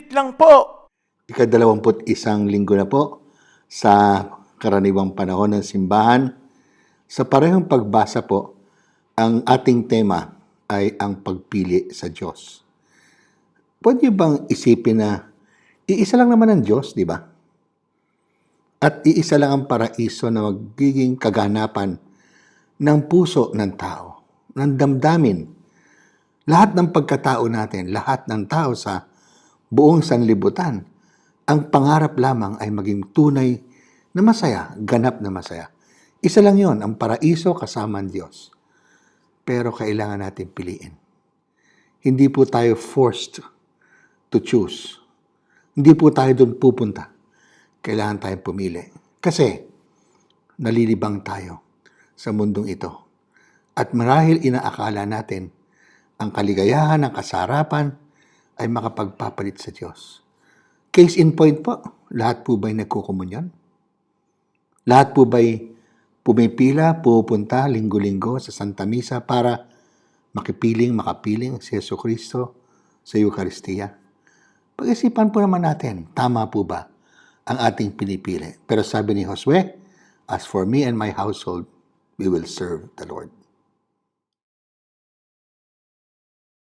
Saglit lang po. Ikadalawamput isang linggo na po sa karaniwang panahon ng simbahan. Sa parehong pagbasa po, ang ating tema ay ang pagpili sa Diyos. Pwede bang isipin na iisa lang naman ang Diyos, di ba? At iisa lang ang paraiso na magiging kaganapan ng puso ng tao, ng damdamin. Lahat ng pagkatao natin, lahat ng tao sa buong sanlibutan, ang pangarap lamang ay maging tunay na masaya, ganap na masaya. Isa lang yon ang paraiso kasama ang Diyos. Pero kailangan natin piliin. Hindi po tayo forced to choose. Hindi po tayo doon pupunta. Kailangan tayong pumili. Kasi nalilibang tayo sa mundong ito. At marahil inaakala natin ang kaligayahan ng kasarapan ay makapagpapalit sa Diyos. Case in point po, lahat po ba'y nagkukumunyan? Lahat po ba'y pumipila, pupunta linggo-linggo sa Santa Misa para makipiling, makapiling si Yeso Kristo sa Eucharistia? Pag-isipan po naman natin, tama po ba ang ating pinipili? Pero sabi ni Josue, As for me and my household, we will serve the Lord.